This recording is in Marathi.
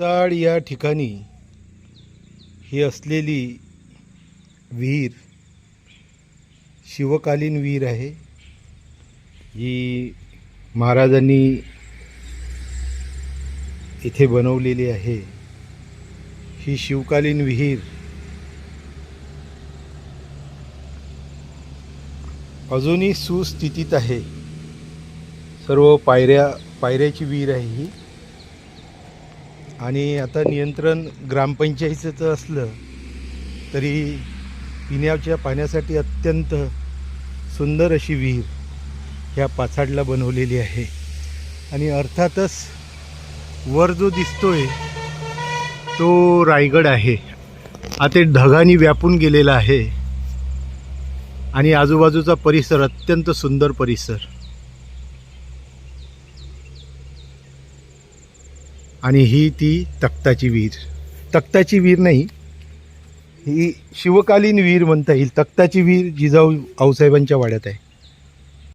चाड या ठिकाणी ही असलेली विहीर शिवकालीन विहीर आहे. ही महाराजांनी इथे बनवलेली आहे. ही शिवकालीन विहीर अजूनही सुस्थितीत आहे. सर्व पायऱ्या पायऱ्याची विहीर आहे ही. आणि आता नियंत्रण ग्रामपंचायतीचं असलं तरी पिण्याच्या पाण्यासाठी अत्यंत सुंदर अशी विहीर ह्या पाचाडला बनवलेली आहे. आणि अर्थातच वर जो दिसतोय तो रायगड आहे. आता ढगाने व्यापून गेलेला आहे. आणि आजूबाजूचा परिसर अत्यंत सुंदर परिसर. आणि ही ती तख्ताची विहीर तख्ताची विहीर नाही ही शिवकालीन विहीर म्हणता येईल. तख्ताची विहीर जिजाऊ आऊसाहेबांच्या वाड्यात आहे.